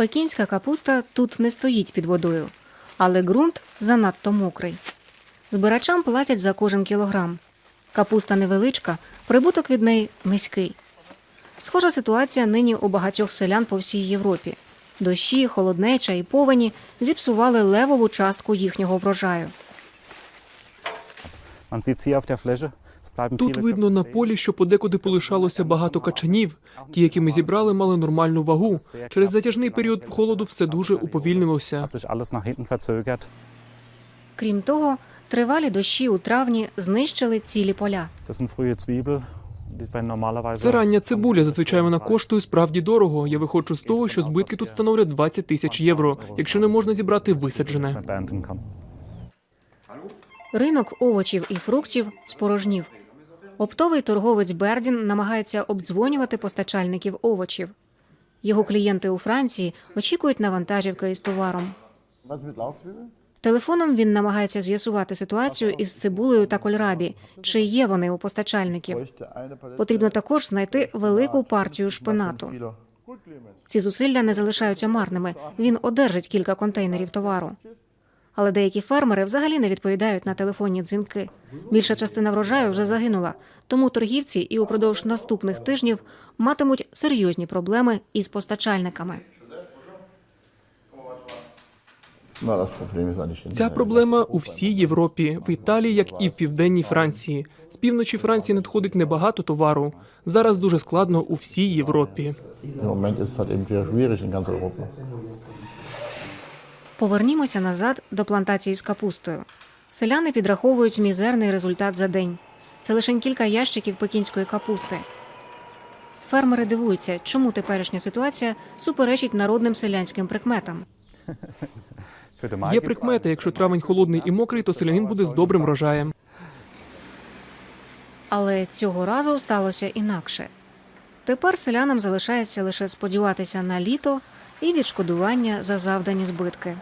Пекінська капуста тут не стоїть під водою, але ґрунт занадто мокрий. Збирачам платять за кожен кілограм. Капуста невеличка, прибуток від неї низький. Схожа ситуація нині у багатьох селян по всій Європі. Дощі, холоднеча і повені зіпсували левову частку їхнього врожаю. Man sieht hier auf der Fläche. Тут видно на полі, що подекуди полишалося багато качанів. Ті, які ми зібрали, мали нормальну вагу. Через затяжний період холоду все дуже уповільнилося. Крім того, тривалі дощі у травні знищили цілі поля. Це рання цибуля. Зазвичай вона коштує справді дорого. Я виходжу з того, що збитки тут становлять 20 тисяч євро, якщо не можна зібрати висаджене. Ринок овочів і фруктів спорожнів. Оптовий торговець Бердін намагається обдзвонювати постачальників овочів. Його клієнти у Франції очікують на вантажівки із товаром. Телефоном він намагається з'ясувати ситуацію із цибулею та кольрабі, чи є вони у постачальників. Потрібно також знайти велику партію шпинату. Ці зусилля не залишаються марними. Він одержить кілька контейнерів товару. Але деякі фермери взагалі не відповідають на телефонні дзвінки. Більша частина врожаю вже загинула, тому торгівці і упродовж наступних тижнів матимуть серйозні проблеми із постачальниками. Ця проблема у всій Європі, в Італії, як і в південній Франції. З півночі Франції надходить небагато товару. Зараз дуже складно у всій Європі. Повернімося назад до плантації з капустою. Селяни підраховують мізерний результат за день. Це лише кілька ящиків пекінської капусти. Фермери дивуються, чому теперішня ситуація суперечить народним селянським прикметам. Є einen- якщо травень холодний і мокрий, то селянин буде з добрим врожаєм. Але цього разу сталося інакше. Тепер селянам залишається лише сподіватися на літо і відшкодування за завдані збитки.